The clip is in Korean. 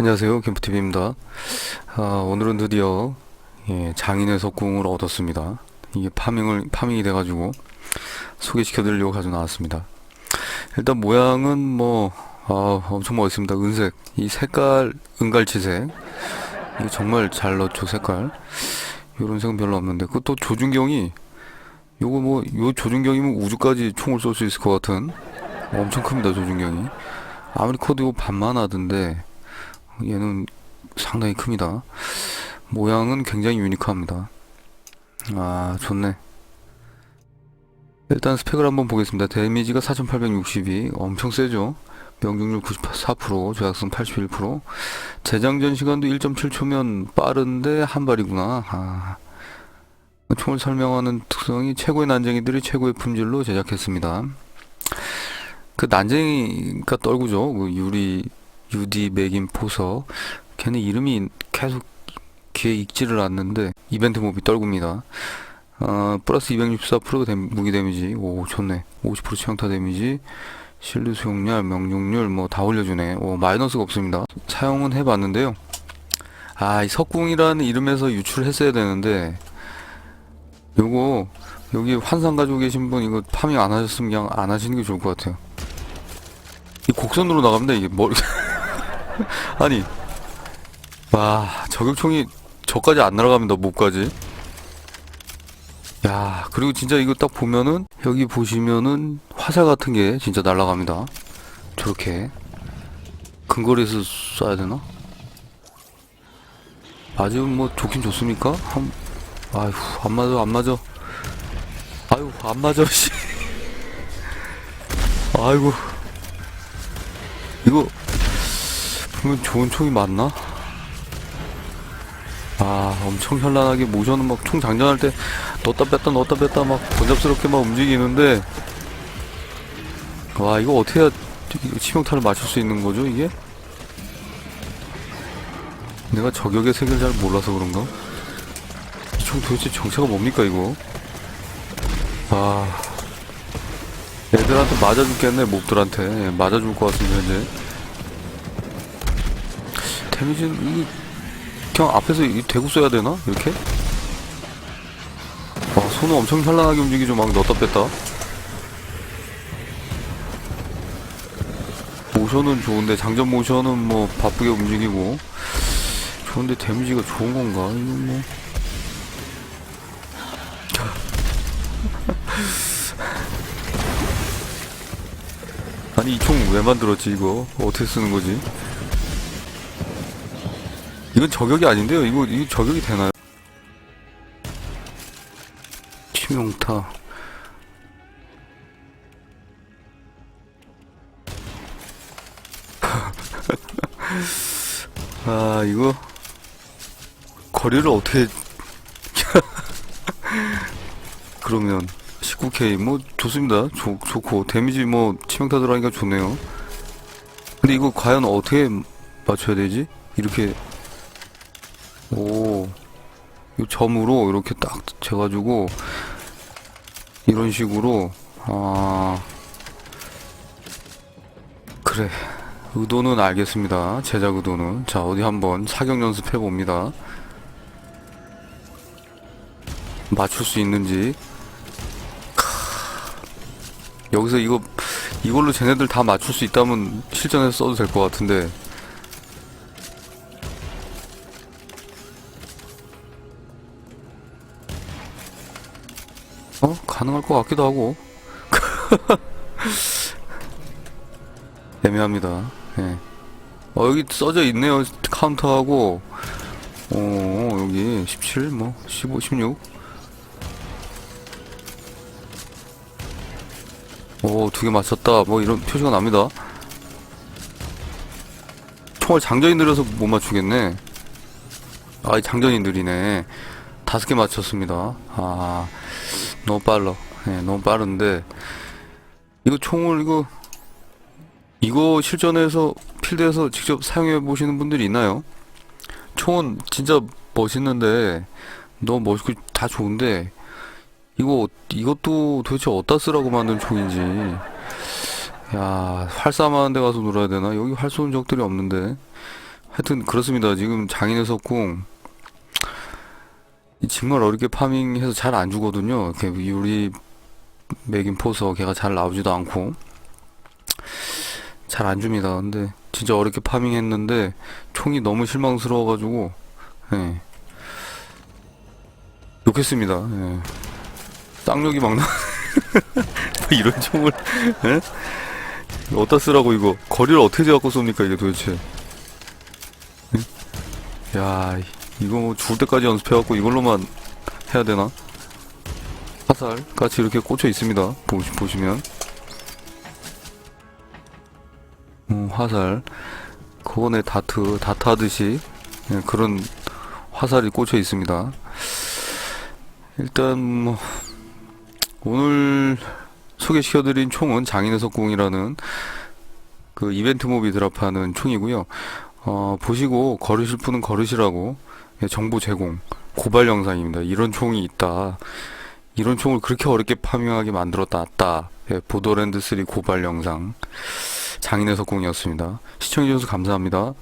안녕하세요. 캠프TV입니다. 아, 오늘은 드디어 예, 장인의 석궁을 얻었습니다. 이게 파밍을, 파밍이 돼가지고 소개시켜 드리려고 가지고 나왔습니다. 일단 모양은 뭐, 아, 엄청 멋있습니다. 은색. 이 색깔, 은갈치색. 이거 정말 잘 넣었죠, 색깔. 요런 색은 별로 없는데. 그또 조준경이, 요거 뭐, 요 조준경이면 우주까지 총을 쏠 수 있을 것 같은 엄청 큽니다, 조준경이. 아무리 커도 이거 반만 하던데, 얘는 상당히 큽니다. 모양은 굉장히 유니크합니다. 아, 좋네. 일단 스펙을 한번 보겠습니다. 데미지가 4862, 엄청 세죠? 명중률 94%, 조약성 81%, 재장전 시간도 1.7초면 빠른데 한 발이구나. 아. 총을 설명하는 특성이 최고의 난쟁이들이 최고의 품질로 제작했습니다. 그 난쟁이가 떨구죠. 그 유리 유디 맥인 포서. 걔네 이름이 계속 귀에 익지를 않는데 이벤트 몹이 떨굽니다. 어, 플러스 264% 데, 무기 데미지. 오 좋네. 50% 치명타 데미지. 실드 수용량 명중률 뭐 다 올려주네. 오 마이너스가 없습니다. 사용은 해봤는데요. 아 이 석궁이라는 이름에서 유출했어야 되는데 요거 여기 환상 가지고 계신 분 이거 파밍 안 하셨으면 그냥 안 하시는 게 좋을 것 같아요. 이 곡선으로 나갑니다 이게. 머리 아니 와 저격총이 저까지 안 날아갑니다 목까지? 야 그리고 진짜 이거 딱 보면은 여기 보시면은 화살 같은 게 진짜 날아갑니다. 저렇게. 근거리에서 쏴야 되나? 맞으면 뭐 좋긴 좋습니까? 한 아휴 안 맞아 안 맞아. 아유 안 맞아 씨. 아이고. 이거 분명 좋은 총이 맞나? 아 엄청 현란하게 모션은 막 총 장전할 때 넣었다 뺐다 넣었다 뺐다 막 번잡스럽게 막 움직이는데 와 이거 어떻게 해야 이 치명타를 맞출 수 있는 거죠 이게? 내가 저격의 색을 잘 몰라서 그런가? 이 총 도대체 정체가 뭡니까 이거? 아 애들한테 맞아 죽겠네 몹들한테 예, 맞아 죽을 것 같습니다 현재 데미지는 이 그냥 앞에서 이 대구 써야 되나? 이렇게? 와 손은 엄청 현란하게 움직이죠 막 넣었다 뺐다 모션은 좋은데 장전 모션은 뭐 바쁘게 움직이고 좋은데 데미지가 좋은 건가? 이거 뭐 아니 이 총 왜 만들었지 이거 어떻게 쓰는 거지? 이건 저격이 아닌데요. 이거 이거 저격이 되나요? 치명타. 아 이거 거리를 어떻게 그러면 19K 뭐 좋습니다. 좋 좋고 데미지 뭐 치명타 들어가니까 좋네요. 근데 이거 과연 어떻게 맞춰야 되지? 이렇게 오, 이 점으로 이렇게 딱 재가지고 이런 식으로 아. 그래. 의도는 알겠습니다. 제작 의도는. 자 어디 한번 사격 연습해 봅니다. 맞출 수 있는지. 크. 여기서 이거 이걸로 쟤네들 다 맞출 수 있다면 실전에서 써도 될 것 같은데 어? 가능할 것 같기도 하고. 애매합니다. 예. 어, 여기 써져 있네요. 카운터하고, 어, 여기 17, 뭐, 15, 16. 오, 두 개 맞췄다. 뭐, 이런 표시가 납니다. 총알 장전이 느려서 못 맞추겠네. 아, 이 장전이 느리네. 다섯 개 맞췄습니다. 아, 너무 빨라. 예, 너무 빠른데 이거 총을 이거 이거 실전에서 필드에서 직접 사용해 보시는 분들이 있나요? 총은 진짜 멋있는데 너무 멋있고 다 좋은데 이거 이것도 도대체 어디다 쓰라고 만든 총인지 야 활싸움하는 데 가서 놀아야 되나? 여기 활 쏘는 적들이 없는데 하여튼 그렇습니다. 지금 장인의 석궁 이 정말 어렵게 파밍해서 잘 안 주거든요. 우리 맥인 포서 걔가 잘 나오지도 않고 잘 안 줍니다. 근데 진짜 어렵게 파밍했는데 총이 너무 실망스러워가지고 예. 욕했습니다. 예. 쌍욕이 막 나. 뭐 이런 총을 예? 어디다 쓰라고 이거 거리를 어떻게 재갖고 쏩니까 이게 도대체? 예? 야 이거 뭐 죽을 때까지 연습해갖고 이걸로만 해야 되나? 화살 같이 이렇게 꽂혀 있습니다. 보시, 보시면 음, 화살 그거네 다트 다트 하듯이 예, 그런 화살이 꽂혀 있습니다. 일단 뭐 오늘 소개시켜드린 총은 장인의 석궁이라는 그 이벤트 모비 드랍하는 총이고요. 어, 보시고 걸으실 분은 걸으시라고 예, 정보 제공 고발 영상입니다. 이런 총이 있다. 이런 총을 그렇게 어렵게 파밍하게 만들었다. 다 예, 보더랜드 3 고발 영상 장인의 석궁이었습니다. 시청해주셔서 감사합니다.